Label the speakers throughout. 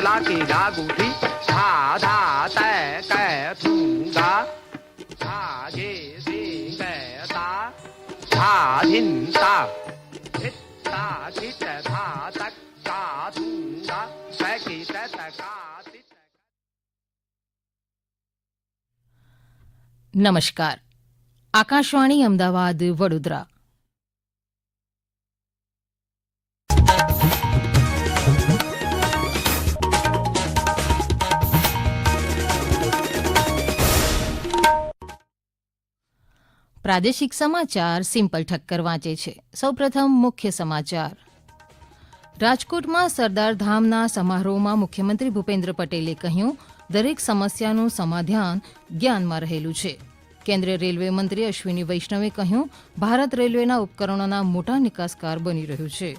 Speaker 1: कला के लागूठी धा धा तय कै थूंगा धागे से कैता धा धिनता धिता धित धा तक का थूंगा सकी तका નમસ્કાર આકાશવાણી અમદાવાદ વડોદરા પ્રાદેશિક સમાચાર સિમ્પલ ઠક્કર વાંચે છે સૌપ્રથમ મુખ્ય સમાચાર રાજકોટમાં સરદાર ધામના સમારોહમાં મુખ્યમંત્રી ભૂપેન્દ્ર પટેલે કહ્યું દરેક સમસ્યાનું સમાધાન જ્ઞાનમાં રહેલું છે કેન્દ્રીય રેલવે મંત્રી અશ્વિની વૈષ્ણવે કહ્યું ભારત રેલવેના ઉપકરણોના મોટા નિકાસકાર બની રહ્યું છે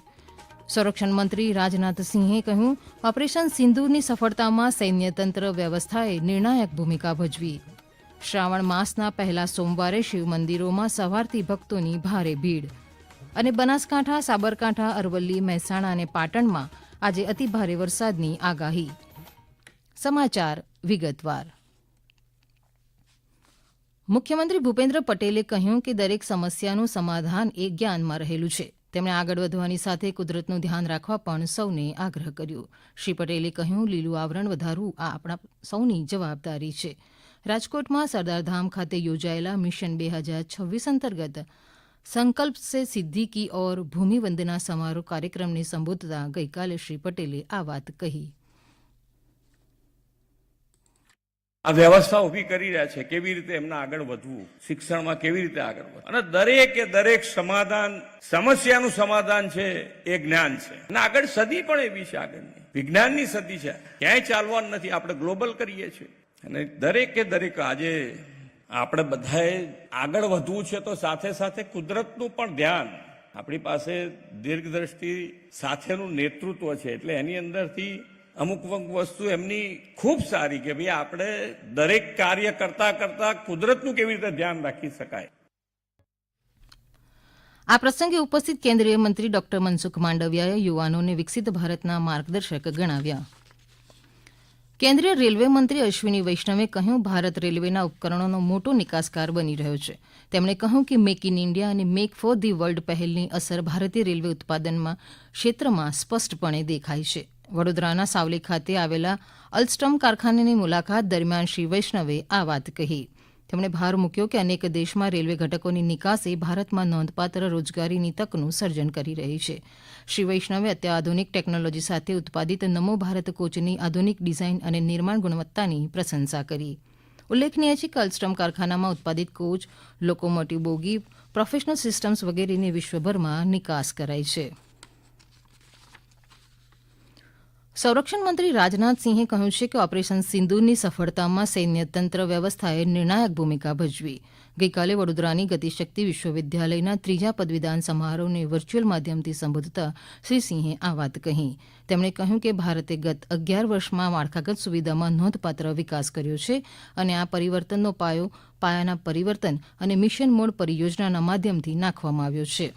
Speaker 1: સંરક્ષણ મંત્રી રાજનાથસિંહે કહ્યું ઓપરેશન સિંધુની સફળતામાં સૈન્યતંત્ર વ્યવસ્થાએ નિર્ણાયક ભૂમિકા ભજવી શ્રાવણ માસના પહેલા સોમવારે શિવ મંદિરોમાં સવારથી ભક્તોની ભારે ભીડ અને બનાસકાંઠા સાબરકાંઠા અરવલ્લી મહેસાણા અને પાટણમાં આજે અતિભારે વરસાદની આગાહી સમાચાર વિગતવાર મુખ્યમંત્રી ભૂપેન્દ્ર પટેલે કહ્યું કે દરેક સમસ્યાનું સમાધાન એ જ્ઞાનમાં રહેલું છે તેમણે આગળ વધવાની સાથે કુદરતનું ધ્યાન રાખવા પણ સૌને આગ્રહ કર્યો શ્રી પટેલે કહ્યું લીલું આવરણ વધારવું આ આપણા સૌની જવાબદારી છે રાજકોટમાં સરદારધામ ખાતે યોજાયેલા મિશન બે હજાર છવ્વીસ અંતર્ગત સંકલ્પ સે સિદ્ધિ કી ઓર ભૂમિવંદના સમારોહ કાર્યક્રમને સંબોધતા ગઈકાલે શ્રી પટેલે આ વાત કહી
Speaker 2: આ વ્યવસ્થા ઉભી કરી રહ્યા છે કેવી રીતે એમના આગળ વધવું શિક્ષણમાં કેવી રીતે આગળ વધવું અને દરેકે દરેક સમાધાન સમસ્યાનું સમાધાન છે એ જ્ઞાન છે અને આગળ સદી પણ એવી છે આગળની વિજ્ઞાનની સદી છે ક્યાંય ચાલવાનું નથી આપણે ગ્લોબલ કરીએ છીએ અને દરેકે દરેક આજે આપણે બધાએ આગળ વધવું છે તો સાથે સાથે કુદરતનું પણ ધ્યાન આપણી પાસે દીર્ઘદ્રષ્ટિ સાથેનું નેતૃત્વ છે એટલે એની અંદરથી અમુક અમુક વસ્તુ એમની ખૂબ સારી કે ભાઈ આપણે દરેક કાર્ય કરતા કરતા કુદરતનું કેવી રીતે ધ્યાન રાખી શકાય
Speaker 1: આ પ્રસંગે ઉપસ્થિત કેન્દ્રીય મંત્રી ડોક્ટર મનસુખ માંડવિયાએ યુવાનોને વિકસિત ભારતના માર્ગદર્શક ગણાવ્યા કેન્દ્રીય રેલવે મંત્રી અશ્વિની વૈષ્ણવે કહ્યું ભારત રેલવેના ઉપકરણોનો મોટો નિકાસકાર બની રહ્યો છે તેમણે કહ્યું કે મેક ઇન ઇન્ડિયા અને મેક ફોર ધી વર્લ્ડ પહેલની અસર ભારતીય રેલવે ઉત્પાદનમાં ક્ષેત્રમાં સ્પષ્ટપણે દેખાય છે વડોદરાના સાવલી ખાતે આવેલા અલ્સ્ટમ કારખાનાની મુલાકાત દરમિયાન શ્રી વૈષ્ણવે આ વાત કહી તેમણે ભાર મૂક્યો કે અનેક દેશમાં રેલવે ઘટકોની નિકાસે ભારતમાં નોંધપાત્ર રોજગારીની તકનું સર્જન કરી રહી છે શ્રી વૈષ્ણવે અત્યાધુનિક ટેકનોલોજી સાથે ઉત્પાદિત નમો ભારત કોચની આધુનિક ડિઝાઇન અને નિર્માણ ગુણવત્તાની પ્રશંસા કરી ઉલ્લેખનીય છે કે અલ્સ્ટ્રમ કારખાનામાં ઉત્પાદિત coach locomotive bogie professional systems વગેરેની વિશ્વભરમાં નિકાસ કરાઈ છે સંરક્ષણ મંત્રી રાજનાથસિંહે કહ્યું છે કે ઓપરેશન સિંદૂરની સફળતામાં સૈન્ય તંત્ર વ્યવસ્થાએ નિર્ણાયક ભૂમિકા ભજવી ગઈકાલે વડોદરાની ગતિશક્તિ વિશ્વવિદ્યાલયના ત્રીજા પદવીદાન સમારોહને વર્ચ્યુઅલ માધ્યમથી સંબોધતા શ્રી સિંહે આ વાત કહી તેમણે કહ્યું કે ભારતે ગત અગિયાર વર્ષમાં માળખાગત સુવિધામાં નોંધપાત્ર વિકાસ કર્યો છે અને આ પરિવર્તનનો પાયો પાયાના પરિવર્તન અને મિશન મોડ પરિયોજનાના માધ્યમથી નાખવામાં આવ્યો છે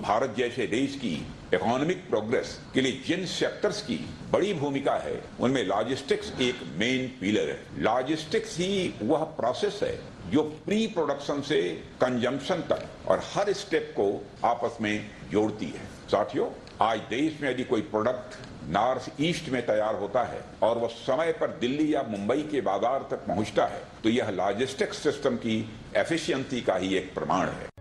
Speaker 3: भारत जैसे देश की इकोनॉमिक प्रोग्रेस के लिए जिन सेक्टर्स की बड़ी भूमिका है उनमें लॉजिस्टिक्स एक मेन पिलर है लॉजिस्टिक्स ही वह प्रोसेस है जो प्री प्रोडक्शन से कंजम्पशन तक और हर स्टेप को आपस में जोड़ती है साथियों आज देश में यदि कोई प्रोडक्ट नॉर्थ ईस्ट में तैयार होता है और वह समय पर दिल्ली या मुंबई के बाजार तक पहुंचता है तो यह लॉजिस्टिक्स सिस्टम की एफिशिएंसी का ही एक प्रमाण है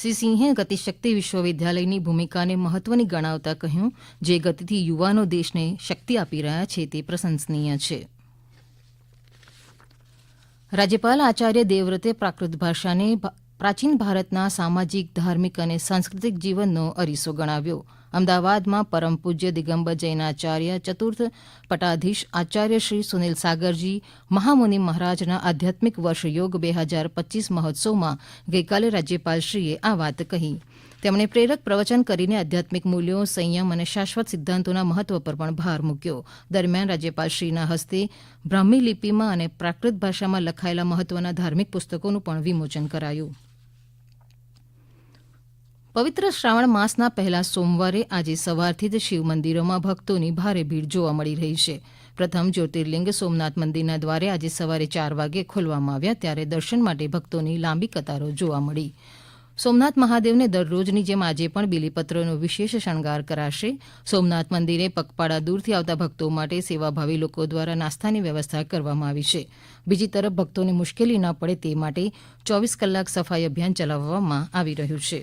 Speaker 1: શ્રી સિંહે ગતિશક્તિ વિશ્વવિદ્યાલયની ભૂમિકાને મહત્વની ગણાવતા કહ્યું જે ગતિથી યુવાનો દેશને શક્તિ આપી રહ્યા છે તે પ્રશંસનીય છે રાજ્યપાલ આચાર્ય દેવવ્રતે પ્રાકૃત ભાષાને પ્રાચીન ભારતના સામાજિક ધાર્મિક અને સાંસ્કૃતિક જીવનનો અરીસો ગણાવ્યો અમદાવાદમાં પરમ પૂજ્ય દિગંબર જૈનાચાર્ય ચતુર્થ પટાધીશ આચાર્ય શ્રી સુનિલ સાગરજી મહામુનિ મહારાજના આધ્યાત્મિક વર્ષ યોગ બે હજાર પચીસ મહોત્સવમાં ગઈકાલે રાજ્યપાલશ્રીએ આ વાત કહી તેમણે પ્રેરક પ્રવચન કરીને આધ્યાત્મિક મૂલ્યો સંયમ અને શાશ્વત સિદ્ધાંતોના મહત્વ પર પણ ભાર મૂક્યો દરમિયાન રાજ્યપાલશ્રીના હસ્તે બ્રાહ્મી લિપિમાં અને પ્રાકૃત ભાષામાં લખાયેલા મહત્વના ધાર્મિક પુસ્તકોનું પણ વિમોચન કરાયું પવિત્ર શ્રાવણ માસના પહેલા સોમવારે આજે સવારથી જ શિવ મંદિરોમાં ભક્તોની ભારે ભીડ જોવા મળી રહી છે પ્રથમ જ્યોતિર્લિંગ સોમનાથ મંદિરના દ્વારે આજે સવારે ચાર વાગે ખોલવામાં આવ્યા ત્યારે દર્શન માટે ભક્તોની લાંબી કતારો જોવા મળી સોમનાથ મહાદેવને દરરોજની જેમ આજે પણ બિલીપત્રોનો વિશેષ શણગાર કરાશે સોમનાથ મંદિરે પગપાળા દૂરથી આવતા ભક્તો માટે સેવાભાવી લોકો દ્વારા નાસ્તાની વ્યવસ્થા કરવામાં આવી છે બીજી તરફ ભક્તોને મુશ્કેલી ન પડે તે માટે ચોવીસ કલાક સફાઈ અભિયાન ચલાવવામાં આવી રહ્યું છે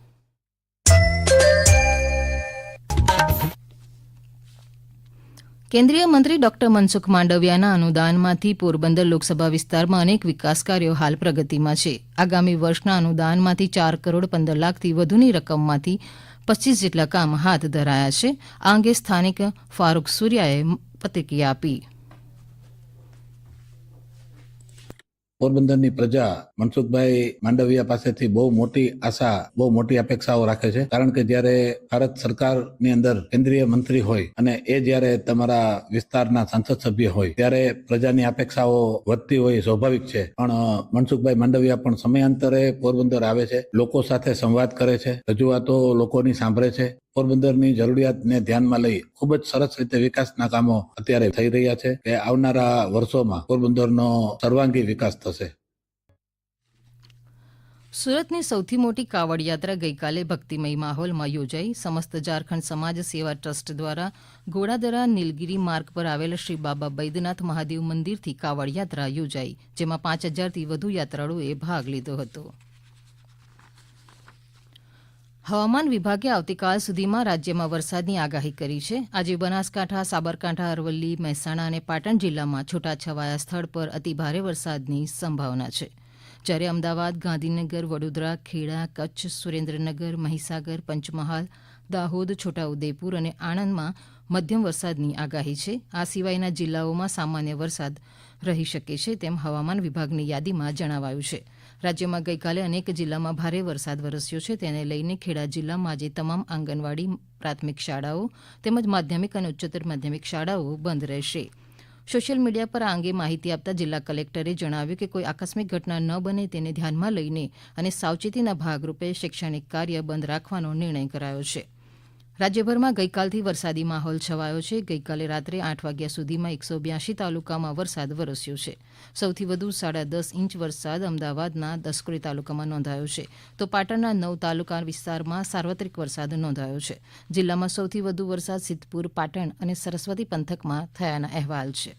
Speaker 1: કેન્દ્રીય મંત્રી ડોક્ટર મનસુખ માંડવિયાના અનુદાનમાંથી પોરબંદર લોકસભા વિસ્તારમાં અનેક વિકાસ કાર્યો હાલ પ્રગતિમાં છે આગામી વર્ષના અનુદાનમાંથી ચાર કરોડ પંદર લાખથી વધુની રકમમાંથી પચીસ જેટલા કામ હાથ ધરાયા છે આ અંગે સ્થાનિક ફારૂક સૂર્યાએ પ્રતિક્રિયા આપી
Speaker 4: પોરબંદરની પ્રજા મનસુખભાઈ માંડવિયા પાસેથી બહુ મોટી આશા બહુ મોટી અપેક્ષાઓ રાખે છે કારણ કે જ્યારે ભારત સરકારની અંદર કેન્દ્રીય મંત્રી હોય અને એ જ્યારે તમારા વિસ્તારના સંસદ સભ્ય હોય ત્યારે પ્રજાની અપેક્ષાઓ વધતી હોય સ્વાભાવિક છે પણ મનસુખભાઈ માંડવિયા પણ સમયાંતરે પોરબંદર આવે છે લોકો સાથે સંવાદ કરે છે રજૂઆતો લોકોની સાંભળે છે પોરબંદરની જરૂરિયાતને ધ્યાનમાં લઈ ખૂબ જ સરસ રીતે વિકાસના કામો અત્યારે થઈ રહ્યા છે કે આવનારા વર્ષોમાં પોરબંદરનો સર્વાંગી વિકાસ થશે
Speaker 1: સુરતની સૌથી મોટી કાવડ યાત્રા ગઈકાલે ભક્તિમય માહોલમાં યોજાઈ સમસ્ત ઝારખંડ સમાજ સેવા ટ્રસ્ટ દ્વારા ઘોડાદરા નીલગીરી માર્ગ પર આવેલ શ્રી બાબા બૈદ્યનાથ મહાદેવ મંદિરથી કાવડ યાત્રા યોજાઈ જેમાં પાંચ હજારથી વધુ યાત્રાળુઓએ ભાગ લીધો હતો હવામાન વિભાગે આવતીકાલ સુધીમાં રાજ્યમાં વરસાદની આગાહી કરી છે આજે બનાસકાંઠા સાબરકાંઠા અરવલ્લી મહેસાણા અને પાટણ જિલ્લામાં છૂટાછવાયા સ્થળ પર અતિભારે વરસાદની સંભાવના છે જ્યારે અમદાવાદ ગાંધીનગર વડોદરા ખેડા કચ્છ સુરેન્દ્રનગર મહીસાગર પંચમહાલ દાહોદ છોટાઉદેપુર અને આણંદમાં મધ્યમ વરસાદની આગાહી છે આ સિવાયના જિલ્લાઓમાં સામાન્ય વરસાદ રહી શકે છે તેમ હવામાન વિભાગની યાદીમાં જણાવાયું છે રાજ્યમાં ગઇકાલે અનેક જિલ્લામાં ભારે વરસાદ વરસ્યો છે તેને લઈને ખેડા જિલ્લામાં આજે તમામ આંગણવાડી પ્રાથમિક શાળાઓ તેમજ માધ્યમિક અને ઉચ્ચતર માધ્યમિક શાળાઓ બંધ રહેશે સોશિયલ મીડિયા પર આ અંગે માહિતી આપતા જિલ્લા કલેક્ટરે જણાવ્યું કે કોઈ આકસ્મિક ઘટના ન બને તેને ધ્યાનમાં લઈને અને સાવચેતીના ભાગરૂપે શૈક્ષણિક કાર્ય બંધ રાખવાનો નિર્ણય કરાયો છે રાજ્યભરમાં ગઈકાલથી વરસાદી માહોલ છવાયો છે ગઈકાલે રાત્રે આઠ વાગ્યા સુધીમાં એકસો બ્યાસી તાલુકામાં વરસાદ વરસ્યો છે સૌથી વધુ સાડા દસ ઇંચ વરસાદ અમદાવાદના દસકોરી તાલુકામાં નોંધાયો છે તો પાટણના નવ તાલુકા વિસ્તારમાં સાર્વત્રિક વરસાદ નોંધાયો છે જિલ્લામાં સૌથી વધુ વરસાદ સિદ્ધપુર પાટણ અને સરસ્વતી પંથકમાં થયાના અહેવાલ છે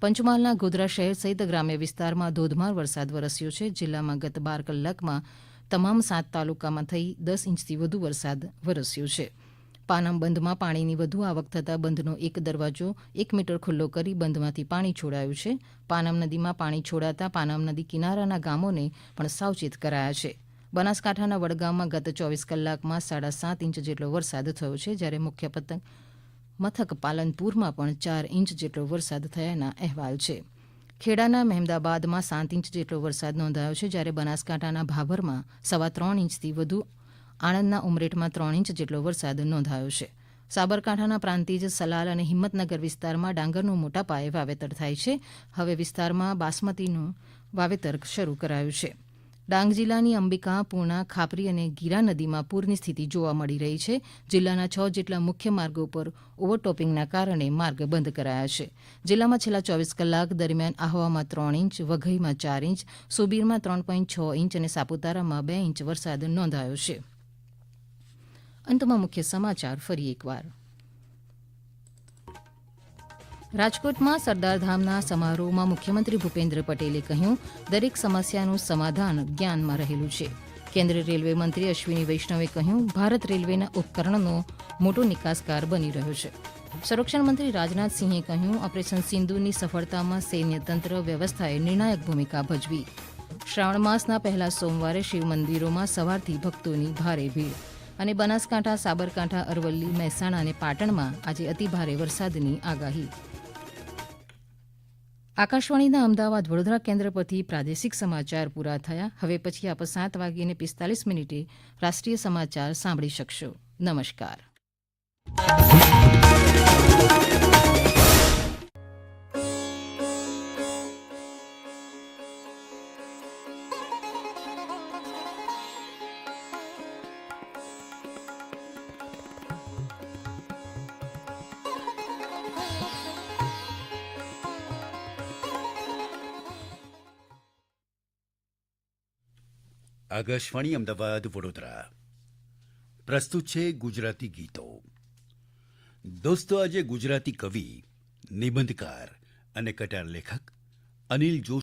Speaker 1: પંચમહાલના ગોધરા શહેર સહિત ગ્રામ્ય વિસ્તારમાં ધોધમાર વરસાદ વરસ્યો છે જિલ્લામાં ગત બાર કલાકમાં તમામ સાત તાલુકામાં થઈ દસ ઇંચથી વધુ વરસાદ વરસ્યો છે પાનમ બંધમાં પાણીની વધુ આવક થતાં બંધનો એક દરવાજો એક મીટર ખુલ્લો કરી બંધમાંથી પાણી છોડાયું છે પાનમ નદીમાં પાણી છોડાતા પાનમ નદી કિનારાના ગામોને પણ સાવચેત કરાયા છે બનાસકાંઠાના વડગામમાં ગત ચોવીસ કલાકમાં સાડા સાત ઇંચ જેટલો વરસાદ થયો છે જ્યારે મુખ્ય પતંગ મથક પાલનપુરમાં પણ ચાર ઇંચ જેટલો વરસાદ થયાના અહેવાલ છે ખેડાના મહેમદાબાદમાં સાત ઇંચ જેટલો વરસાદ નોંધાયો છે જ્યારે બનાસકાંઠાના ભાભરમાં સવા ત્રણ ઇંચથી વધુ આણંદના ઉમરેઠમાં ત્રણ ઇંચ જેટલો વરસાદ નોંધાયો છે સાબરકાંઠાના પ્રાંતિજ સલાલ અને હિંમતનગર વિસ્તારમાં ડાંગરનું મોટા પાયે વાવેતર થાય છે હવે વિસ્તારમાં બાસમતીનું વાવેતર શરૂ કરાયું છે ડાંગ જિલ્લાની અંબિકા પૂર્ણા ખાપરી અને ગીરા નદીમાં પૂરની સ્થિતિ જોવા મળી રહી છે જિલ્લાના છ જેટલા મુખ્ય માર્ગો ઉપર ઓવરટોપિંગના કારણે માર્ગ બંધ કરાયા છે જિલ્લામાં છેલ્લા ચોવીસ કલાક દરમિયાન આહવામાં ત્રણ ઇંચ વઘઈમાં ચાર ઇંચ સુબીરમાં ત્રણ પોઈન્ટ છ ઇંચ અને સાપુતારામાં બે ઇંચ વરસાદ નોંધાયો છે અંતમાં મુખ્ય સમાચાર ફરી એકવાર રાજકોટમાં સરદારધામના સમારોહમાં મુખ્યમંત્રી ભૂપેન્દ્ર પટેલે કહ્યું દરેક સમસ્યાનું સમાધાન જ્ઞાનમાં રહેલું છે કેન્દ્રીય રેલવે મંત્રી અશ્વિની વૈષ્ણવે કહ્યું ભારત રેલવેના ઉપકરણનો મોટો નિકાસકાર બની રહ્યો છે સંરક્ષણ મંત્રી રાજનાથસિંહે કહ્યું ઓપરેશન સિંધુની સફળતામાં સૈન્ય તંત્ર વ્યવસ્થાએ નિર્ણાયક ભૂમિકા ભજવી શ્રાવણ માસના પહેલા સોમવારે શિવ મંદિરોમાં સવારથી ભક્તોની ભારે ભીડ અને બનાસકાંઠા સાબરકાંઠા અરવલ્લી મહેસાણા અને પાટણમાં આજે અતિભારે વરસાદની આગાહી આકાશવાણીના અમદાવાદ વડોદરા કેન્દ્ર પરથી પ્રાદેશિક સમાચાર પૂરા થયા હવે પછી આપ સાત વાગીને પિસ્તાલીસ મિનિટે રાષ્ટ્રીય સમાચાર સાંભળી શકશો નમસ્કાર
Speaker 5: આકાશવાણી અમદાવાદ વડોદરા પ્રસ્તુત છે ગુજરાતી ગીતો દોસ્તો આજે ગુજરાતી કવિ નિબંધકાર અને કટાર લેખક અનિલ જોશી